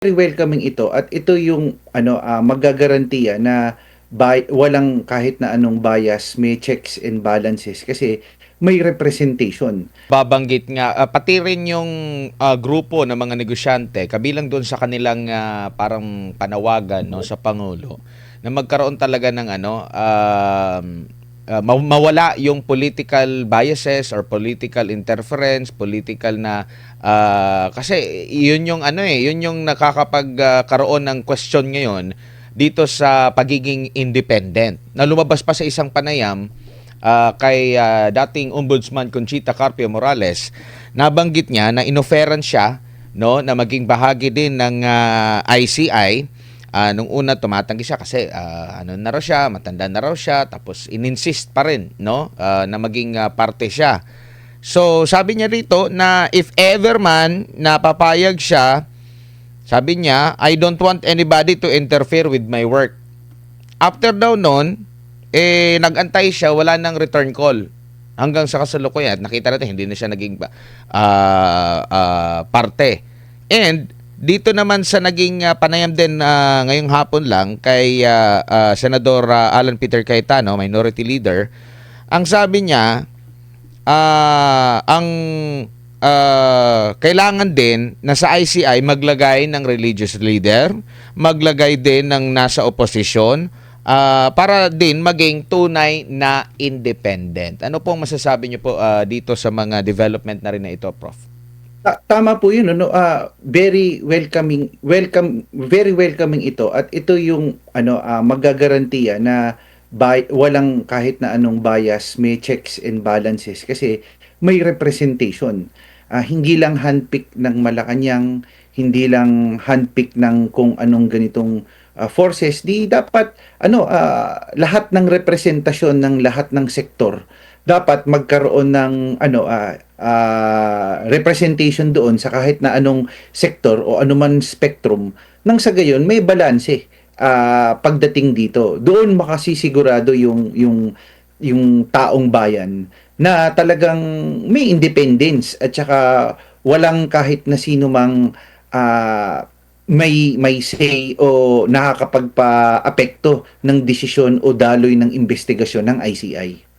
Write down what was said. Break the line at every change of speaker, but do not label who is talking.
very welcoming ito at ito yung ano ah, magagarantiya na bay- walang kahit na anong bias, may checks and balances kasi may representation.
Babanggit nga, ah, pati rin yung ah, grupo ng mga negosyante, kabilang doon sa kanilang ah, parang panawagan no, sa Pangulo, na magkaroon talaga ng ano, um, ah, ma- mawala yung political biases or political interference, political na, ah, kasi yun yung ano eh, yun yung nakakapagkaroon ng question ngayon dito sa pagiging independent. Na lumabas pa sa isang panayam, ah, kay ah, dating Ombudsman Conchita Carpio Morales, nabanggit niya na inoferan siya no na maging bahagi din ng ah, ICI. Ah, nung una tumatanggi siya kasi ah, ano na raw siya, matanda na raw siya, tapos ininsist pa rin no ah, na maging ah, parte siya. So sabi niya rito na if ever man napapayag siya, sabi niya, I don't want anybody to interfere with my work. After daw nun, eh, nagantay siya, wala nang return call. Hanggang sa kasalukuyan, nakita natin, hindi na siya naging ah, ah, parte. And, dito naman sa naging ah, panayam din ah, ngayong hapon lang kay ah, ah, Senador ah, Alan Peter Cayetano, minority leader, ang sabi niya, ah, ang ah, kailangan din na sa ICI maglagay ng religious leader, maglagay din ng nasa oposisyon ah, para din maging tunay na independent. Ano pong masasabi niyo po ah, dito sa mga development na rin na ito, Prof?
Ta- tama po yun ano ah, very welcoming welcome very welcoming ito. At ito yung ano ah, magagarantiya na bay- walang kahit na anong bias, may checks and balances. Kasi may representation. Ah, hindi lang handpick ng Malacanang, hindi lang handpick ng kung anong ganitong ah, forces, di dapat ano ah, lahat ng representasyon ng lahat ng sektor dapat magkaroon ng ano ah, ah, representation doon sa kahit na anong sektor o anuman spectrum nang sa gayon may balanse ah, pagdating dito doon makasisigurado yung yung yung taong bayan na talagang may independence at saka walang kahit na sino mang ah, may may say o nakakapagpa-apekto ng desisyon o daloy ng investigasyon ng ICI.